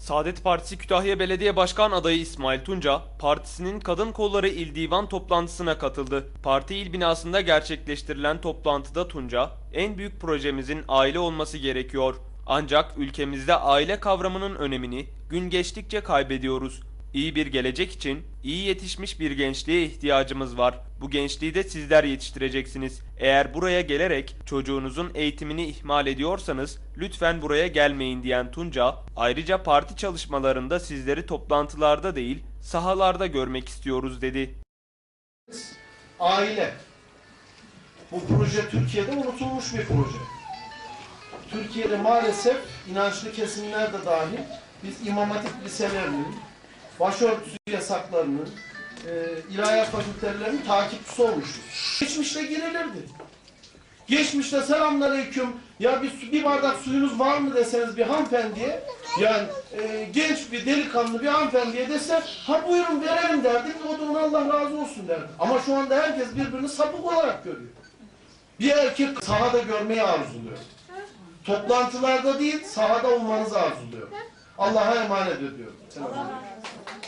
Saadet Partisi Kütahya Belediye Başkan adayı İsmail Tunca, partisinin Kadın Kolları İl Divan toplantısına katıldı. Parti il binasında gerçekleştirilen toplantıda Tunca, en büyük projemizin aile olması gerekiyor. Ancak ülkemizde aile kavramının önemini gün geçtikçe kaybediyoruz. İyi bir gelecek için iyi yetişmiş bir gençliğe ihtiyacımız var. Bu gençliği de sizler yetiştireceksiniz. Eğer buraya gelerek çocuğunuzun eğitimini ihmal ediyorsanız lütfen buraya gelmeyin diyen Tunca, ayrıca parti çalışmalarında sizleri toplantılarda değil, sahalarda görmek istiyoruz dedi. Aile. Bu proje Türkiye'de unutulmuş bir proje. Türkiye'de maalesef inançlı kesimler de dahil biz imam hatip liselerinin, başörtüsü yasaklarının, e, ilahiyat fakültelerinin takipçisi olmuşuz. Geçmişte girilirdi. Geçmişte selamünaleyküm ya bir, bir bardak suyunuz var mı deseniz bir hanımefendiye yani e, genç bir delikanlı bir hanımefendiye dese ha buyurun verelim derdik o da ona Allah razı olsun derdi. Ama şu anda herkes birbirini sapık olarak görüyor. Bir erkek sahada görmeyi arzuluyor. Toplantılarda değil sahada olmanızı arzuluyor. Allah'a emanet ediyorum. Selamünaleyküm.